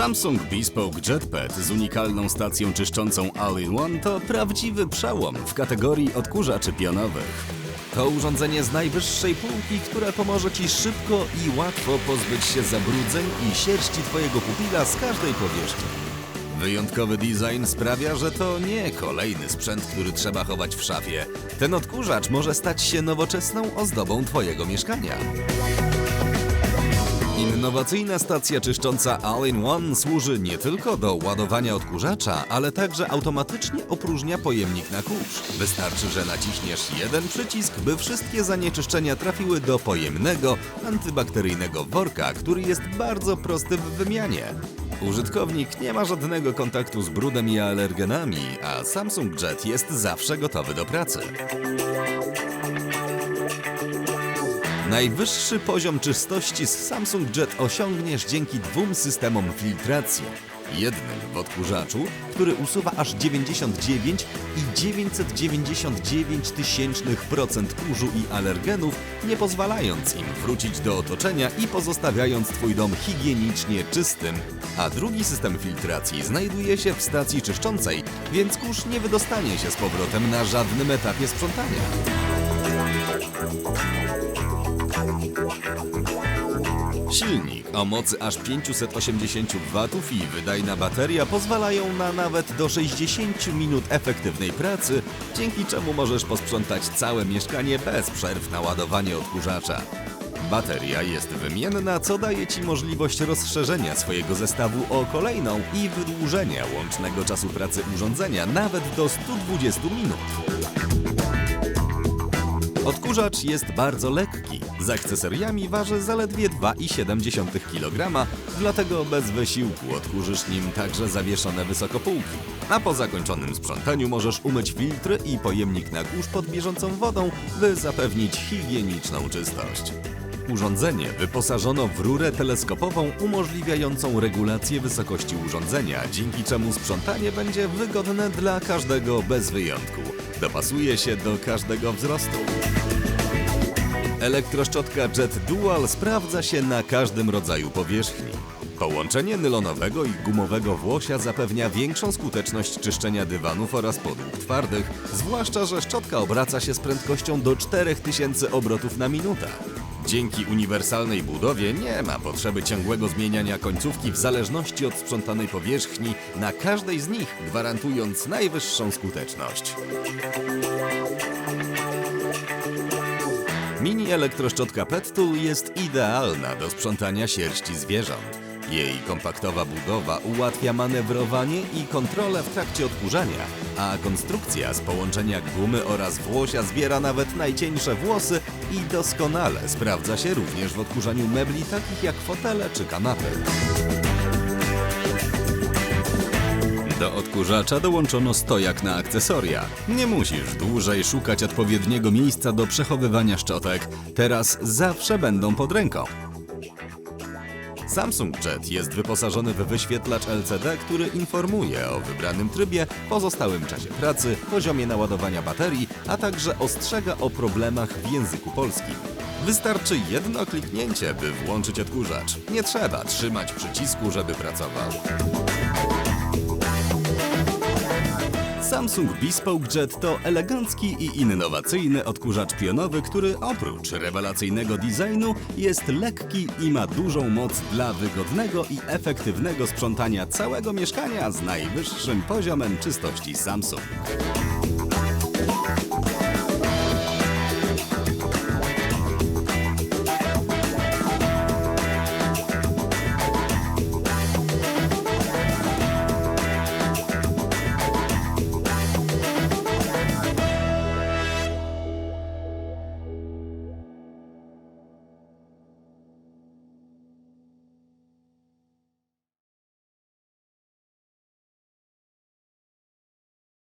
Samsung Bespoke JetPad z unikalną stacją czyszczącą All-in-One to prawdziwy przełom w kategorii odkurzaczy pionowych. To urządzenie z najwyższej półki, które pomoże Ci szybko i łatwo pozbyć się zabrudzeń i sierści Twojego pupila z każdej powierzchni. Wyjątkowy design sprawia, że to nie kolejny sprzęt, który trzeba chować w szafie. Ten odkurzacz może stać się nowoczesną ozdobą Twojego mieszkania. Innowacyjna stacja czyszcząca All-in-One służy nie tylko do ładowania odkurzacza, ale także automatycznie opróżnia pojemnik na kurz. Wystarczy, że naciśniesz jeden przycisk, by wszystkie zanieczyszczenia trafiły do pojemnego, antybakteryjnego worka, który jest bardzo prosty w wymianie. Użytkownik nie ma żadnego kontaktu z brudem i alergenami, a Samsung Jet jest zawsze gotowy do pracy. Najwyższy poziom czystości z Samsung Jet osiągniesz dzięki dwóm systemom filtracji. Jednym w odkurzaczu, który usuwa aż 99 i 999 tysięcznych procent kurzu i alergenów, nie pozwalając im wrócić do otoczenia i pozostawiając Twój dom higienicznie czystym. A drugi system filtracji znajduje się w stacji czyszczącej, więc kurz nie wydostanie się z powrotem na żadnym etapie sprzątania. Silnik o mocy aż 580 W i wydajna bateria pozwalają na nawet do 60 minut efektywnej pracy, dzięki czemu możesz posprzątać całe mieszkanie bez przerw na ładowanie odkurzacza. Bateria jest wymienna, co daje Ci możliwość rozszerzenia swojego zestawu o kolejną i wydłużenia łącznego czasu pracy urządzenia nawet do 120 minut. Odkurzacz jest bardzo lekki. Z akcesoriami waży zaledwie 2,7 kg, dlatego bez wysiłku odkurzysz nim także zawieszone wysoko półki. A po zakończonym sprzątaniu możesz umyć filtry i pojemnik na kurz pod bieżącą wodą, by zapewnić higieniczną czystość. Urządzenie wyposażono w rurę teleskopową umożliwiającą regulację wysokości urządzenia, dzięki czemu sprzątanie będzie wygodne dla każdego bez wyjątku. Dopasuje się do każdego wzrostu. Elektroszczotka Jet Dual sprawdza się na każdym rodzaju powierzchni. Połączenie nylonowego i gumowego włosia zapewnia większą skuteczność czyszczenia dywanów oraz podłóg twardych, zwłaszcza, że szczotka obraca się z prędkością do 4000 obrotów na minutę. Dzięki uniwersalnej budowie nie ma potrzeby ciągłego zmieniania końcówki w zależności od sprzątanej powierzchni na każdej z nich, gwarantując najwyższą skuteczność. Mini elektroszczotka Pet Tool jest idealna do sprzątania sierści zwierząt. Jej kompaktowa budowa ułatwia manewrowanie i kontrolę w trakcie odkurzania, a konstrukcja z połączenia gumy oraz włosia zbiera nawet najcieńsze włosy i doskonale sprawdza się również w odkurzaniu mebli takich jak fotele czy kanapy. Do odkurzacza dołączono stojak na akcesoria. Nie musisz dłużej szukać odpowiedniego miejsca do przechowywania szczotek. Teraz zawsze będą pod ręką. Samsung Jet jest wyposażony w wyświetlacz LCD, który informuje o wybranym trybie, pozostałym czasie pracy, poziomie naładowania baterii, a także ostrzega o problemach w języku polskim. Wystarczy jedno kliknięcie, by włączyć odkurzacz. Nie trzeba trzymać przycisku, żeby pracował. Samsung Bespoke Jet to elegancki i innowacyjny odkurzacz pionowy, który oprócz rewelacyjnego designu jest lekki i ma dużą moc dla wygodnego i efektywnego sprzątania całego mieszkania z najwyższym poziomem czystości Samsung.